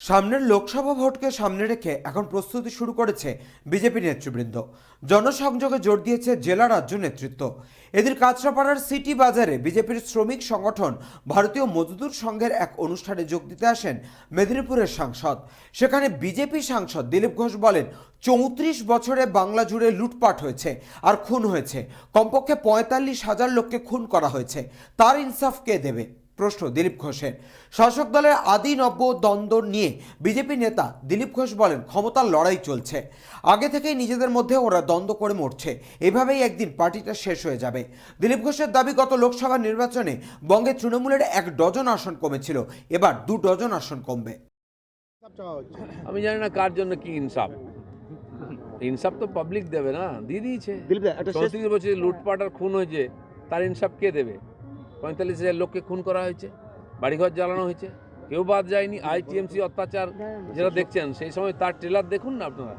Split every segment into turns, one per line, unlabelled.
সামনের লোকসভা ভোটকে সামনে রেখে এখন প্রস্তুতি শুরু করেছে বিজেপি নেতৃবৃন্দ। জনসংযোগে জোর দিয়েছে জেলা রাজ্য নেতৃত্ব। এদের কাঁচরাপাড়ার সিটি বাজারে বিজেপির শ্রমিক সংগঠন ভারতীয় মজদুর সংঘের এক অনুষ্ঠানে যোগ দিতে আসেন মেদিনীপুরের সাংসদ। সেখানে বিজেপি সাংসদ দিলীপ ঘোষ বলেন, চৌত্রিশ বছরে বাংলা জুড়ে লুটপাট হয়েছে আর খুন হয়েছে। কমপক্ষে পঁয়তাল্লিশ হাজার লোককে খুন করা হয়েছে। তার ইনসাফ কে দেবে? প্রশ্ন দিলীপ ঘোষের শাসক দলের আদি নব্য দ্বন্দ্ব নিয়ে বিজেপি নেতা দিলীপ ঘোষ বলেন ক্ষমতার লড়াই চলছে। আগে থেকেই নিজেদের মধ্যে ওরা দ্বন্দ্ব করে মরছে। এভাবেই একদিন পার্টিটা শেষ হয়ে যাবে। দিলীপ ঘোষের দাবি গত লোকসভা নির্বাচনে বঙ্গে তৃণমূলের এক ডজন আসন কমেছিল। এবার দু ডজন আসন কমবে।
আমি জানি না কার জন্য কি ইনসাফ। ইনসাফ তো পাবলিক দেবে না দিয়ে দিয়েছে।
দিলীপ দা, একটা শেষ-
চৌত্রিশ বছরে লুটপাট আর খুন হয়েছে তার ইনসাফ কে দেবে? পঁয়তাল্লিশ হাজার লোককে খুন করা হয়েছে বাড়িঘর জ্বালানো হয়েছে কেউ বাদ যায়নি আইটিএমসি অত্যাচার যেটা দেখছেন সেই সময় তার ট্রেলার দেখুন না আপনারা।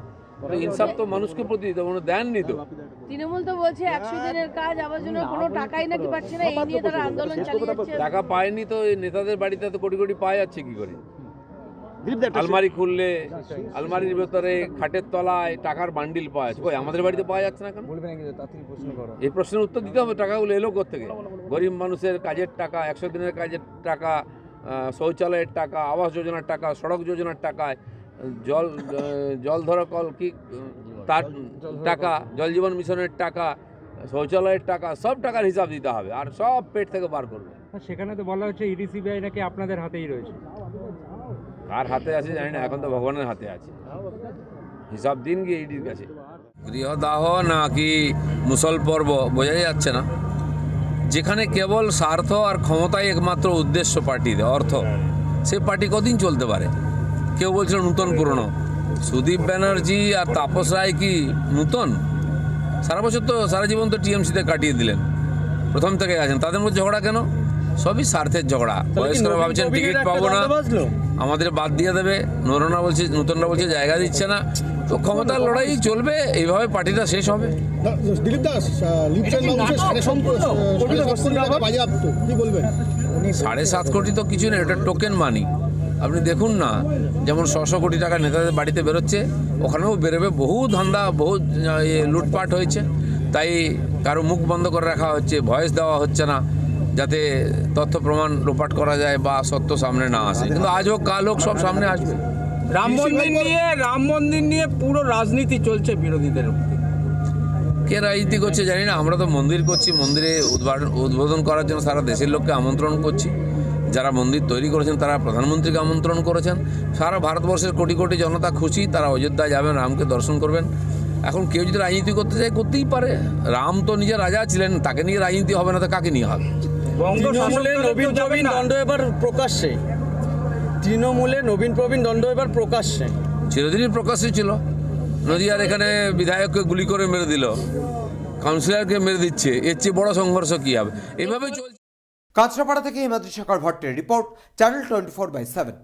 ইনসাফ তো মানুষকে প্রতি দিতে কোনো দেননি তো।
তৃণমূল তো বলছে একশো দিনের কাজ আবার জন্য কোনো টাকাই নাকি পাচ্ছে না এই নিয়ে তারা আন্দোলন চালিয়ে
টাকা পায়নি তো এই নেতাদের বাড়িতে তো কোটি কোটি পাওয়া যাচ্ছে কি করে
দিলীপ দা, একটা শেষ-
আলমারি খুললে আলমারির ভেতরে খাটের তলায় টাকার বান্ডিল পাওয়া যাচ্ছে। ওই আমাদের বাড়িতে পাওয়া যাচ্ছে না কেন? এই প্রশ্নের উত্তর দিতে হবে টাকাগুলো এলো থেকে গরিব মানুষের কাজের টাকা একশো দিনের কাজের টাকা শৌচালয়ের টাকা আবাস যোজনার টাকা সড়ক যোজনার টাকায় জল জল ধরা কল কি তার টাকা জল জীবন মিশনের টাকা শৌচালয়ের টাকা সব টাকার হিসাব দিতে হবে। আর সব পেট থেকে বার করবে।
সেখানে তো বলা হচ্ছে ইডি সিবিআই নাকি আপনাদের হাতেই রয়েছে।
কার হাতে আছে জানি না এখন তো ভগবানের হাতে আছে। হিসাব দিন গিয়ে ইডির কাছে। গৃহদাহ নাকি মুসল পর্ব বোঝাই যাচ্ছে না। যেখানে কেবল স্বার্থ আর ক্ষমতাই একমাত্র উদ্দেশ্য পার্টির অর্থ সে পার্টি কদিন চলতে পারে? কেউ বলছিল নূতন পুরনো। সুদীপ ব্যানার্জি আর তাপস রায় কি নূতন? সারা বছর তো সারা জীবন তো টিএমসিতে কাটিয়ে দিলেন। প্রথম থেকে আছেন। তাদের মধ্যে ঝগড়া কেন? সবই স্বার্থের ঝগড়া। বয়স্করা ভাবছেন টিকিট পাবো না। আমাদের বাদ দিয়ে দেবে। নরনা বলছে নূতনরা বলছে জায়গা দিচ্ছে না। তো ক্ষমতার লড়াই চলবে এইভাবে পার্টিটা শেষ হবে।
দিলীপ দাস সাড়ে সাত কোটি
তো কিছু নেই ওটা টোকেন মানি আপনি দেখুন না যেমন ছশো কোটি টাকা নেতাদের বাড়িতে বেরোচ্ছে ওখানেও বেরোবে বহু ধান্দা বহু ইয়ে লুটপাট হয়েছে। তাই কারও মুখ বন্ধ করে রাখা হচ্ছে ভয়েস দেওয়া হচ্ছে না। যাতে তথ্য প্রমাণ লোপাট করা যায় বা সত্য সামনে না আসে। কিন্তু আজ হোক কাল হোক সব সামনে আসবে।
রাম মন্দির নিয়ে রাম মন্দির নিয়ে পুরো রাজনীতি চলছে বিরোধীদের
কে রাজনীতি করছে জানি না আমরা তো মন্দির করছি মন্দিরে উদ্বোধন উদ্বোধন করার জন্য সারা দেশের লোককে আমন্ত্রণ করছি। যারা মন্দির তৈরি করেছেন তারা প্রধানমন্ত্রীকে আমন্ত্রণ করেছেন। সারা ভারতবর্ষের কোটি কোটি জনতা খুশি তারা অযোধ্যায় যাবেন রামকে দর্শন করবেন। এখন কেউ যদি রাজনীতি করতে চায় করতেই পারে। রাম তো নিজের রাজা ছিলেন তাকে নিয়ে রাজনীতি হবে না তো কাকে নিয়ে হবে?
তৃণমূলে নবীন প্রবীণ দণ্ড এবার প্রকাশ্যে। তৃণমূলে নবীন প্রবীণ দণ্ড এবার প্রকাশ্যে।
চিরদিনই প্রকাশ্যে ছিল। নদিয়ার এখানে বিধায়ককে গুলি করে মেরে দিল। কাউন্সিলরকে মেরে দিচ্ছে। এর চেয়ে বড় সংঘর্ষ কী হবে? এভাবে চলছে।
কাঁচরাপাড়া থেকে Himadri Sakar ভট্টের report channel twenty four by seven.